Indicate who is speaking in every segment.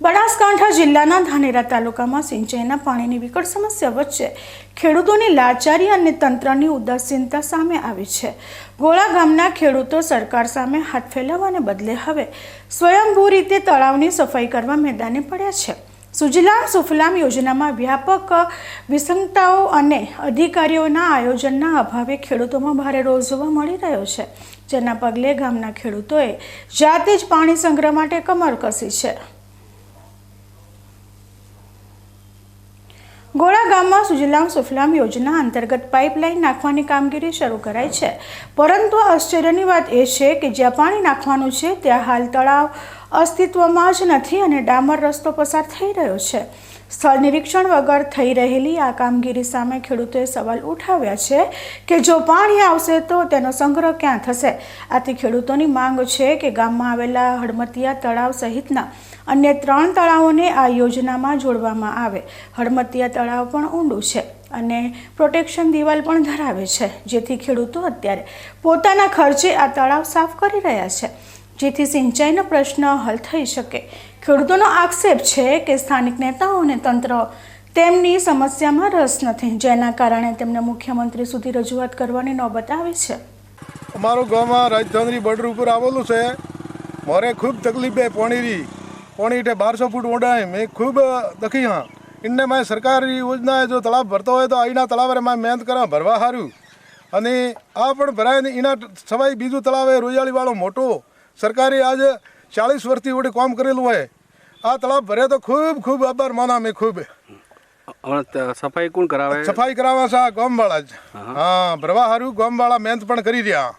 Speaker 1: બનાસકાંઠા જિલ્લાના ધાનેરા તાલુકામાં સિંચાઈના પાણીની વિકટ સમસ્યા વચ્ચે ખેડૂતોની લાચારી અને તંત્રની ઉદાસીનતા સામે આવી છે. ગોળા ગામના ખેડૂતો સરકાર સામે હાથ ફેલાવવાને બદલે હવે સ્વયંભૂ રીતે તળાવની સફાઈ કરવા મેદાને પડ્યા છે. સુજલામ સુફલામ યોજનામાં વ્યાપક વિસંગતાઓ અને અધિકારીઓના આયોજનના અભાવે ખેડૂતોમાં ભારે રોષ જોવા મળી રહ્યો છે. જેના પગલે ગામના ખેડૂતોએ જાતે જ પાણી સંગ્રહ માટે કમર કસી છે. ગોળા ગામમાં સુજલામ સુફલામ યોજના અંતર્ગત પાઇપલાઇન નાખવાની કામગીરી શરૂ કરાઈ છે. પરંતુ આશ્ચર્યની વાત એ છે કે જ્યાં પાણી નાખવાનું છે, ત્યાં હાલ તળાવ અસ્તિત્વમાં જ નથી અને ડામર રસ્તો પસાર થઈ રહ્યો છે. સ્થળ નિરીક્ષણ વગર થઈ રહેલી આ કામગીરી સામે ખેડૂતોએ સવાલ ઉઠાવ્યા છે કે જો પાણી આવશે તો તેનો સંગ્રહ ક્યાં થશે? આથી ખેડૂતોની માંગ છે કે ગામમાં આવેલા હડમતિયા તળાવ સહિતના અન્ય ત્રણ તળાવોને આ યોજનામાં જોડવામાં આવે. હડમતિયા તળાવ પણ ઊંડું છે અને પ્રોટેક્શન દિવાલ પણ ધરાવે છે, જેથી ખેડૂતો અત્યારે પોતાના ખર્ચે આ તળાવ સાફ કરી રહ્યા છે. જેથી સિંચાઈનો પ્રશ્ન હલ થઈ શકે. ખેડૂતોનો આક્ષેપ છે કે સ્થાનિક નેતાઓને તંત્ર તેમની સમસ્યામાં રસ નથી, જેના કારણે તેમને મુખ્યમંત્રી સુધી રજૂઆત કરવાની નોબત આવી છે.
Speaker 2: અમારું ગામમાં રાજધાની બોર્ડર ઉપર આવેલું છે. મારે ખૂબ તકલીફ એ પોણીરી પોણી એટલે બારસો ફૂટ ઊંડાઈ. મેં ખૂબ દખી હા. એમને મેં સરકારી યોજના જો તળાવ ભરતો હોય તો અહીંના તળાવે મેં મહેનત કરવા ભરવા સારું અને આ પણ ભરાય ને એના સવાય બીજું તળાવ એ રોજાળીવાળો મોટો સરકારે આજે ચાલીસ વર્ષથી વડે કામ કરેલું હોય. આ તળાવ ભરે તો ખૂબ ખૂબ આભાર માના અમે ખૂબ.
Speaker 3: સફાઈ કોણ કરાવે?
Speaker 2: સફાઈ કરાવવા છે આ ગામવાળા જ. હા. ભરવા હારું ગામવાળા મહેનત પણ કરી રહ્યા.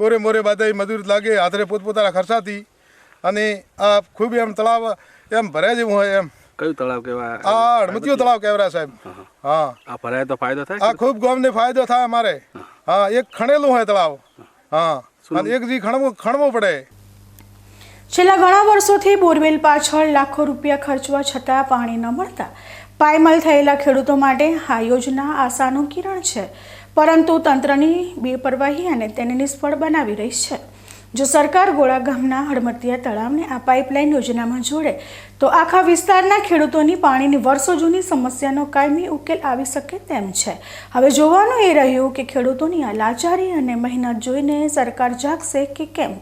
Speaker 2: કોરે મોરે બધા મજૂર લાગે હાથરે પોતપોતાના ખર્ચાથી. અને આ ખૂબ એમ તળાવ એમ ભરાય જેવું હોય એમ.
Speaker 3: કયું તળાવ કહેવાય?
Speaker 2: આ હડમતીયો તળાવ કહેવાય સાહેબ. હા
Speaker 3: આ ભરાય તો ફાયદો થાય
Speaker 2: આ ખૂબ ગામને ફાયદો થાય અમારે. હા. એક ખણેલું હોય તળાવ. હા. અને એક દી ખણવો ખણવો પડે.
Speaker 1: છેલ્લા ઘણા વર્ષોથી બોરવેલ પાછળ લાખો રૂપિયા ખર્ચવા છતાં પાણી ન મળતા. પાયમલ થયેલા ખેડૂતો માટે આ યોજના આશાનું કિરણ છે. પરંતુ તંત્રની બેપરવાહી અને તેને નિષ્ફળ બનાવી રહી છે. જો સરકાર ગોળા ગામના હડમતિયા તળાવને આ પાઇપલાઇન યોજનામાં જોડે, તો આખા વિસ્તારના ખેડૂતોની પાણીની વર્ષો જૂની સમસ્યાનો કાયમી ઉકેલ આવી શકે તેમ છે. હવે જોવાનું એ રહ્યું કે ખેડૂતોની આ લાચારી અને મહેનત જોઈને સરકાર જાગશે કે કેમ?